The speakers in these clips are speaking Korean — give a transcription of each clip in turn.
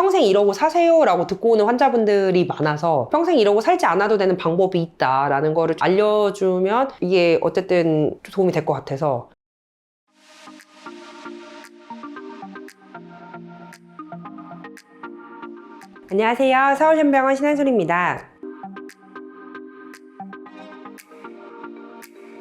평생 이러고 사세요 라고 듣고 오는 환자분들이 많아서 평생 이러고 살지 않아도 되는 방법이 있다라는 거를 알려주면 이게 어쨌든 도움이 될 것 같아서 안녕하세요. 서울현병원 신한솔입니다.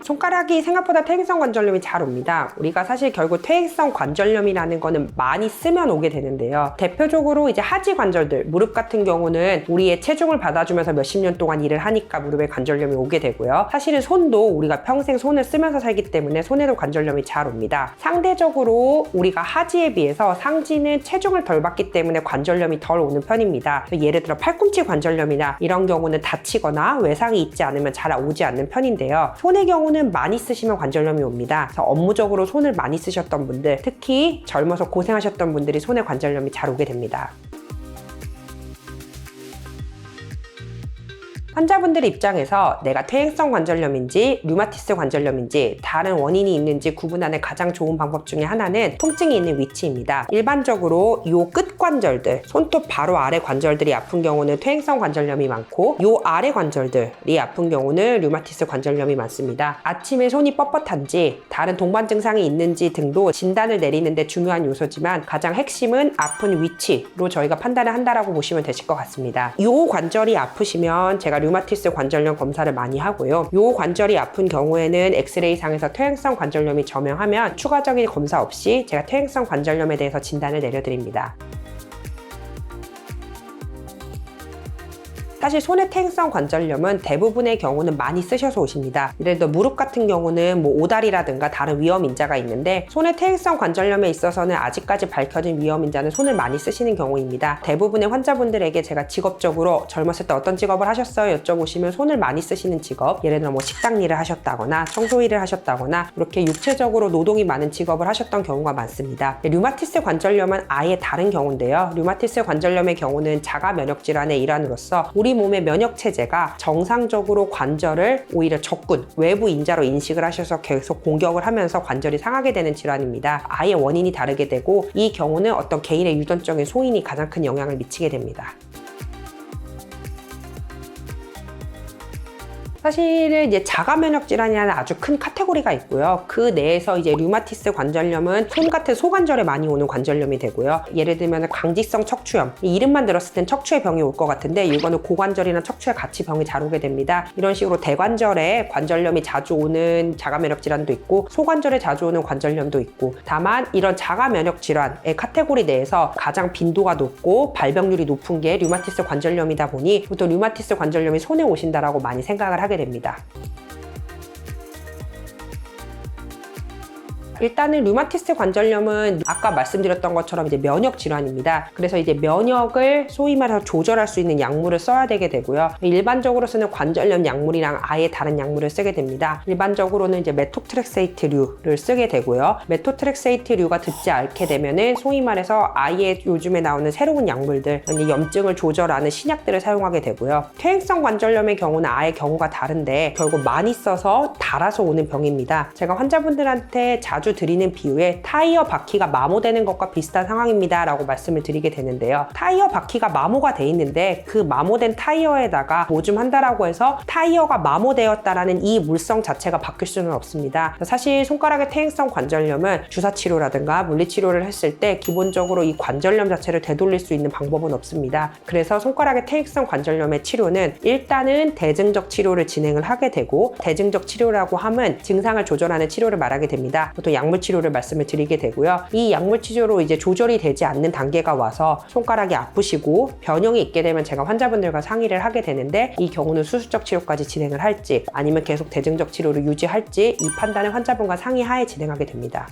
손가락이 생각보다 퇴행성 관절염이 잘 옵니다. 우리가 사실 결국 퇴행성 관절염이라는 거는 많이 쓰면 오게 되는데요. 대표적으로 이제 하지 관절들, 무릎 같은 경우는 우리의 체중을 받아주면서 몇십 년 동안 일을 하니까 무릎에 관절염이 오게 되고요. 사실은 손도 우리가 평생 손을 쓰면서 살기 때문에 손에도 관절염이 잘 옵니다. 상대적으로 우리가 하지에 비해서 상지는 체중을 덜 받기 때문에 관절염이 덜 오는 편입니다. 예를 들어 팔꿈치 관절염이나 이런 경우는 다치거나 외상이 있지 않으면 잘 오지 않는 편인데요. 손의 경우는 많이 쓰시면 관절염이 옵니다. 그래서 업무적으로 손을 많이 쓰셨던 분들, 특히 젊어서 고생하셨던 분들이 손에 관절염이 잘 오게 됩니다. 환자분들 입장에서 내가 퇴행성 관절염인지 류마티스 관절염인지 다른 원인이 있는지 구분하는 가장 좋은 방법 중에 하나는 통증이 있는 위치입니다. 일반적으로 요 끝 관절들, 손톱 바로 아래 관절들이 아픈 경우는 퇴행성 관절염이 많고 요 아래 관절들이 아픈 경우는 류마티스 관절염이 많습니다. 아침에 손이 뻣뻣한지 다른 동반 증상이 있는지 등도 진단을 내리는데 중요한 요소지만 가장 핵심은 아픈 위치로 저희가 판단을 한다라고 보시면 되실 것 같습니다. 요 관절이 아프시면 제가 류마티스 관절염 검사를 많이 하고요. 요 관절이 아픈 경우에는 엑스레이 상에서 퇴행성 관절염이 저명하면 추가적인 검사 없이 제가 퇴행성 관절염에 대해서 진단을 내려드립니다. 사실 손의 퇴행성 관절염은 대부분의 경우는 많이 쓰셔서 오십니다. 예를 들어 무릎 같은 경우는 뭐 오다리라든가 다른 위험 인자가 있는데 손의 퇴행성 관절염에 있어서는 아직까지 밝혀진 위험 인자는 손을 많이 쓰시는 경우입니다. 대부분의 환자분들에게 제가 직업적으로 젊었을 때 어떤 직업을 하셨어요 여쭤보시면 손을 많이 쓰시는 직업 예를 들어 뭐 식당 일을 하셨다거나 청소 일을 하셨다거나 이렇게 육체적으로 노동이 많은 직업을 하셨던 경우가 많습니다. 류마티스 관절염은 아예 다른 경우인데요. 류마티스 관절염의 경우는 자가 면역 질환의 일환으로서 우리 몸의 면역 체제가 정상적으로 관절을 오히려 적군, 외부 인자로 인식을 하셔서 계속 공격을 하면서 관절이 상하게 되는 질환입니다. 아예 원인이 다르게 되고 이 경우는 어떤 개인의 유전적인 소인이 가장 큰 영향을 미치게 됩니다. 사실은 이제 자가 면역 질환이라는 아주 큰 카테고리가 있고요. 그 내에서 이제 류마티스 관절염은 손 같은 소관절에 많이 오는 관절염이 되고요. 예를 들면 강직성 척추염. 이 이름만 들었을 땐 척추의 병이 올 것 같은데 이거는 고관절이나 척추에 같이 병이 잘 오게 됩니다. 이런 식으로 대관절에 관절염이 자주 오는 자가 면역 질환도 있고 소관절에 자주 오는 관절염도 있고 다만 이런 자가 면역 질환의 카테고리 내에서 가장 빈도가 높고 발병률이 높은 게 류마티스 관절염이다 보니 보통 류마티스 관절염이 손에 오신다라고 많이 생각을 하게 됩니다. 일단은 류마티스 관절염은 아까 말씀드렸던 것처럼 이제 면역 질환입니다. 그래서 이제 면역을 소위 말해서 조절할 수 있는 약물을 써야 되게 되고요. 일반적으로 쓰는 관절염 약물이랑 아예 다른 약물을 쓰게 됩니다. 일반적으로는 이제 메토트렉세이트류를 쓰게 되고요. 메토트렉세이트류가 듣지 않게 되면은 소위 말해서 아예 요즘에 나오는 새로운 약물들, 염증을 조절하는 신약들을 사용하게 되고요. 퇴행성 관절염의 경우는 아예 경우가 다른데 결국 많이 써서 달아서 오는 병입니다. 제가 환자분들한테 자주 드리는 비유에 타이어 바퀴가 마모되는 것과 비슷한 상황입니다 라고 말씀을 드리게 되는데요. 타이어 바퀴가 마모가 돼 있는데 그 마모된 타이어에다가 뭐좀 한다라고 해서 타이어가 마모되었다라는 이 물성 자체가 바뀔 수는 없습니다. 사실 손가락의 퇴행성 관절염은 주사 치료라든가 물리 치료를 했을 때 기본적으로 이 관절염 자체를 되돌릴 수 있는 방법은 없습니다. 그래서 손가락의 퇴행성 관절염의 치료는 일단은 대증적 치료를 진행을 하게 되고 대증적 치료라고 함은 증상을 조절하는 치료를 말하게 됩니다. 보통 약물 치료를 말씀을 드리게 되고요. 이 약물 치료로 이제 조절이 되지 않는 단계가 와서 손가락이 아프시고 변형이 있게 되면 제가 환자분들과 상의를 하게 되는데 이 경우는 수술적 치료까지 진행을 할지 아니면 계속 대증적 치료를 유지할지 이 판단을 환자분과 상의하에 진행하게 됩니다.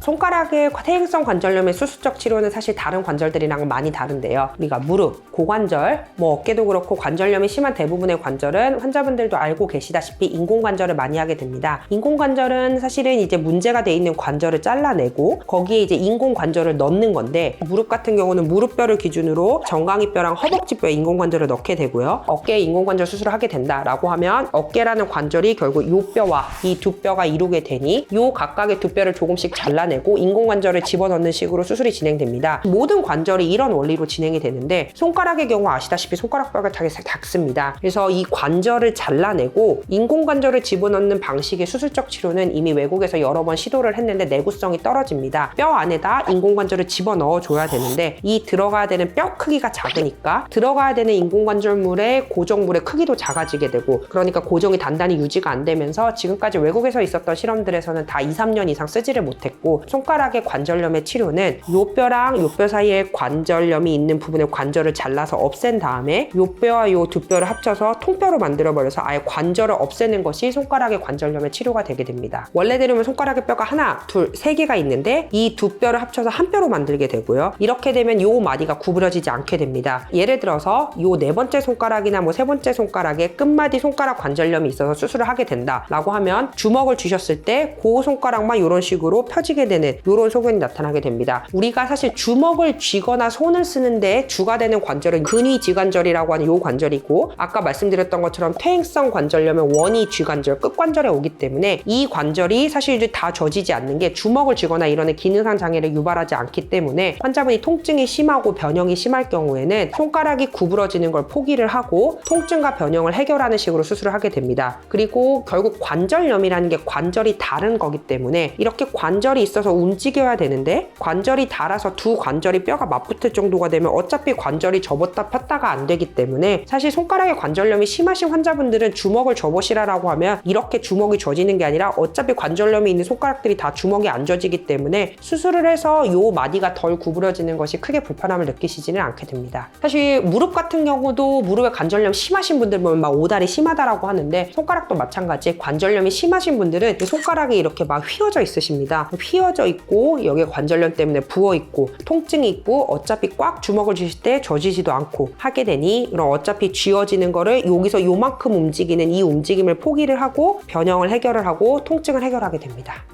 손가락의 퇴행성 관절염의 수술적 치료는 사실 다른 관절들이랑은 많이 다른데요. 우리가 무릎, 고관절, 뭐 어깨도 그렇고 관절염이 심한 대부분의 관절은 환자분들도 알고 계시다시피 인공관절을 많이 하게 됩니다. 인공관절은 사실은 이제 문제가 돼 있는 관절을 잘라내고 거기에 이제 인공관절을 넣는 건데 무릎 같은 경우는 무릎뼈를 기준으로 정강이뼈랑 허벅지뼈에 인공관절을 넣게 되고요. 어깨에 인공관절 수술을 하게 된다라고 하면 어깨라는 관절이 결국 이 뼈와 이 두 뼈가 이루게 되니 이 각각의 두 뼈를 조금씩 잘라 잘라내고 인공관절을 집어넣는 식으로 수술이 진행됩니다. 모든 관절이 이런 원리로 진행이 되는데 손가락의 경우 아시다시피 손가락뼈가 되게 작습니다. 그래서 이 관절을 잘라내고 인공관절을 집어넣는 방식의 수술적 치료는 이미 외국에서 여러 번 시도를 했는데 내구성이 떨어집니다. 뼈 안에다 인공관절을 집어넣어 줘야 되는데 이 들어가야 되는 뼈 크기가 작으니까 들어가야 되는 인공관절물의 고정물의 크기도 작아지게 되고 그러니까 고정이 단단히 유지가 안 되면서 지금까지 외국에서 있었던 실험들에서는 다 2, 3년 이상 쓰지를 못했고 손가락의 관절염의 치료는 요 뼈랑 요뼈 사이에 관절염이 있는 부분의 관절을 잘라서 없앤 다음에 요 뼈와 요 두 뼈를 합쳐서 통뼈로 만들어 버려서 아예 관절을 없애는 것이 손가락의 관절염의 치료가 되게 됩니다. 원래 대로면 손가락의 뼈가 하나, 둘, 세 개가 있는데 이 두 뼈를 합쳐서 한 뼈로 만들게 되고요. 이렇게 되면 요 마디가 구부러지지 않게 됩니다. 예를 들어서 요 네 번째 손가락이나 뭐 세 번째 손가락에 끝마디 손가락 관절염이 있어서 수술을 하게 된다라고 하면 주먹을 쥐셨을 때 그 손가락만 이런 식으로 펴지게 되는 이런 소견이 나타나게 됩니다. 우리가 사실 주먹을 쥐거나 손을 쓰는데 주가 되는 관절은 근위지관절이라고 하는 요 관절이고 아까 말씀드렸던 것처럼 퇴행성 관절염은 원위쥐관절 끝관절에 오기 때문에 이 관절이 사실 이제 다 젖이지 않는 게 주먹을 쥐거나 이런 기능상 장애를 유발하지 않기 때문에 환자분이 통증이 심하고 변형이 심할 경우에는 손가락이 구부러지는 걸 포기를 하고 통증과 변형을 해결하는 식으로 수술을 하게 됩니다. 그리고 결국 관절염이라는 게 관절이 다른 거기 때문에 이렇게 관절이 있어 서 움직여야 되는데 관절이 닳아서 두 관절이 뼈가 맞붙을 정도가 되면 어차피 관절이 접었다 폈다가 안 되기 때문에 사실 손가락에 관절염이 심하신 환자분들은 주먹을 접으시라라고 하면 이렇게 주먹이 젖이는 게 아니라 어차피 관절염이 있는 손가락들이 다 주먹이 안 젖이기 때문에 수술을 해서 요 마디가 덜 구부러지는 것이 크게 불편함을 느끼시지는 않게 됩니다. 사실 무릎 같은 경우도 무릎에 관절염 심하신 분들 보면 막 오다리 심하다라고 하는데 손가락도 마찬가지 관절염이 심하신 분들은 이 손가락이 이렇게 막 휘어져 있으십니다. 휘어 져 있고 여기에 관절염 때문에 부어 있고 통증이 있고 어차피 꽉 주먹을 쥐실 때 젖이지도 않고 하게 되니 그럼 어차피 쥐어지는 거를 여기서 요만큼 움직이는 이 움직임을 포기를 하고 변형을 해결을 하고 통증을 해결하게 됩니다.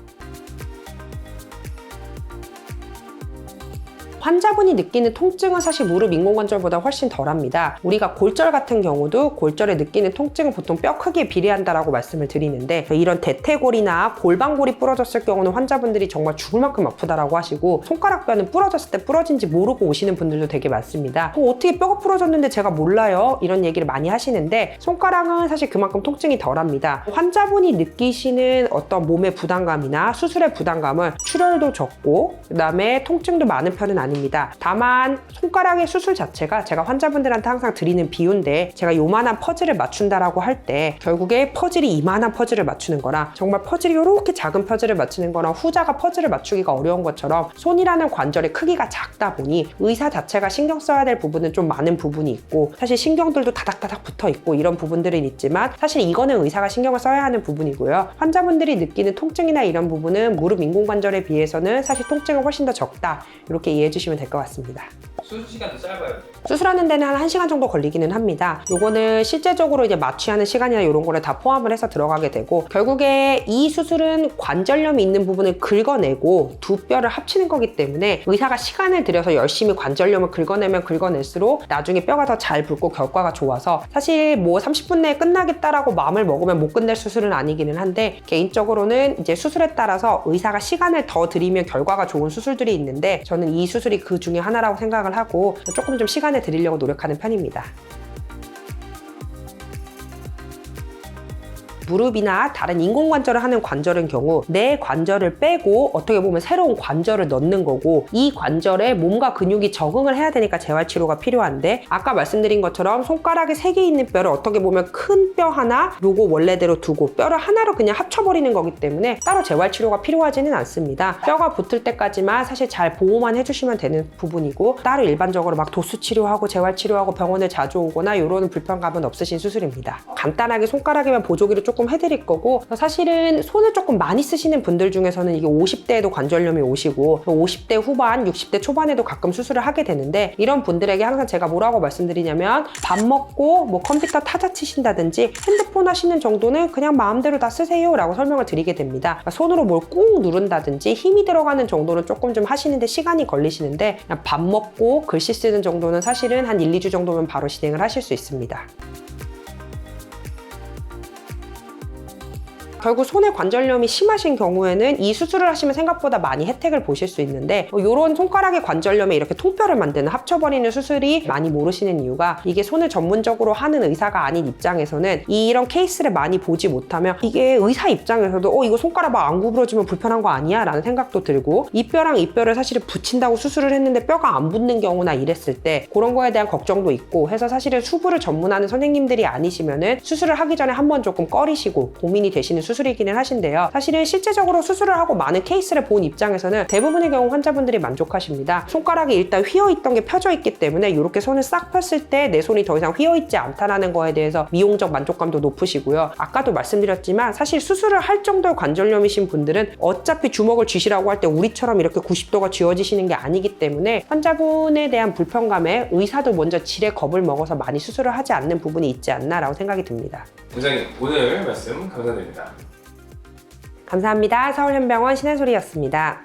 환자분이 느끼는 통증은 사실 무릎 인공관절보다 훨씬 덜합니다. 우리가 골절 같은 경우도 골절에 느끼는 통증은 보통 뼈 크기에 비례한다라고 말씀을 드리는데 이런 대퇴골이나 골반골이 부러졌을 경우는 환자분들이 정말 죽을 만큼 아프다라고 하시고 손가락 뼈는 부러졌을 때 부러진지 모르고 오시는 분들도 되게 많습니다. 어, 어떻게 뼈가 부러졌는데 제가 몰라요? 이런 얘기를 많이 하시는데 손가락은 사실 그만큼 통증이 덜합니다. 환자분이 느끼시는 어떤 몸의 부담감이나 수술의 부담감은 출혈도 적고 그다음에 통증도 많은 편은 아 닙니다. 다만 손가락의 수술 자체가 제가 환자분들한테 항상 드리는 비유인데 제가 요만한 퍼즐을 맞춘다라고 할 때 결국에 퍼즐이 이만한 퍼즐을 맞추는 거랑 정말 퍼즐이 이렇게 작은 퍼즐을 맞추는 거랑 후자가 퍼즐을 맞추기가 어려운 것처럼 손이라는 관절의 크기가 작다 보니 의사 자체가 신경 써야 될 부분은 좀 많은 부분이 있고 사실 신경들도 다닥다닥 붙어 있고 이런 부분들은 있지만 사실 이거는 의사가 신경을 써야 하는 부분이고요. 환자분들이 느끼는 통증이나 이런 부분은 무릎 인공관절에 비해서는 사실 통증은 훨씬 더 적다. 이렇게 이해해 주시면 될 것 같습니다. 수술 시간도 짧아요. 수술하는 데는 한 1시간 정도 걸리기는 합니다. 요거는 실제적으로 이제 마취하는 시간이나 이런 거를 다 포함을 해서 들어가게 되고 결국에 이 수술은 관절염이 있는 부분을 긁어내고 두 뼈를 합치는 거기 때문에 의사가 시간을 들여서 열심히 관절염을 긁어내면 긁어낼수록 나중에 뼈가 더잘 붙고 결과가 좋아서 사실 뭐 30분 내에 끝나겠다라고 마음을 먹으면 못 끝낼 수술은 아니기는 한데 개인적으로는 이제 수술에 따라서 의사가 시간을 더 들이면 결과가 좋은 수술들이 있는데 저는 이 수술 이 그 중에 하나라고 생각을 하고 조금 좀 시간을 드리려고 노력하는 편입니다. 무릎이나 다른 인공관절을 하는 관절인 경우 내 관절을 빼고 어떻게 보면 새로운 관절을 넣는 거고 이 관절에 몸과 근육이 적응을 해야 되니까 재활치료가 필요한데 아까 말씀드린 것처럼 손가락에 세 개 있는 뼈를 어떻게 보면 큰 뼈 하나 요거 원래대로 두고 뼈를 하나로 그냥 합쳐버리는 거기 때문에 따로 재활치료가 필요하지는 않습니다. 뼈가 붙을 때까지만 사실 잘 보호만 해주시면 되는 부분이고 따로 일반적으로 막 도수 치료하고 재활치료하고 병원에 자주 오거나 이런 불편감은 없으신 수술입니다. 간단하게 손가락에만 보조기를 조금 해드릴 거고 사실은 손을 조금 많이 쓰시는 분들 중에서는 이게 50대에도 관절염이 오시고 50대 후반, 60대 초반에도 가끔 수술을 하게 되는데 이런 분들에게 항상 제가 뭐라고 말씀드리냐면 밥 먹고 뭐 컴퓨터 타자 치신다든지 핸드폰 하시는 정도는 그냥 마음대로 다 쓰세요 라고 설명을 드리게 됩니다. 그러니까 손으로 뭘 꾹 누른다든지 힘이 들어가는 정도는 조금 좀 하시는데 시간이 걸리시는데 그냥 밥 먹고 글씨 쓰는 정도는 사실은 한 1, 2주 정도면 바로 진행을 하실 수 있습니다. 결국 손에 관절염이 심하신 경우에는 이 수술을 하시면 생각보다 많이 혜택을 보실 수 있는데 이런 손가락의 관절염에 이렇게 통뼈를 만드는 합쳐버리는 수술이 많이 모르시는 이유가 이게 손을 전문적으로 하는 의사가 아닌 입장에서는 이런 케이스를 많이 보지 못하면 이게 의사 입장에서도 어 이거 손가락 막 안 구부러지면 불편한 거 아니야? 라는 생각도 들고 이 뼈랑 이 뼈를 사실은 붙인다고 수술을 했는데 뼈가 안 붙는 경우나 이랬을 때 그런 거에 대한 걱정도 있고 해서 사실은 수부를 전문하는 선생님들이 아니시면은 수술을 하기 전에 한번 조금 꺼리시고 고민이 되시는 수술 이기는 하신데요. 사실은 실제적으로 수술을 하고 많은 케이스를 본 입장에서는 대부분의 경우 환자분들이 만족하십니다. 손가락이 일단 휘어 있던 게 펴져 있기 때문에 이렇게 손을 싹 폈을 때 내 손이 더 이상 휘어 있지 않다라는 거에 대해서 미용적 만족감도 높으시고요. 아까도 말씀드렸지만 사실 수술을 할 정도의 관절염이신 분들은 어차피 주먹을 쥐시라고 할 때 우리처럼 이렇게 90도가 쥐어지시는 게 아니기 때문에 환자분에 대한 불편감에 의사도 먼저 질에 겁을 먹어서 많이 수술을 하지 않는 부분이 있지 않나라고 생각이 듭니다. 원장님 오늘 말씀 감사드립니다. 감사합니다. 서울현병원 신한솔이었습니다.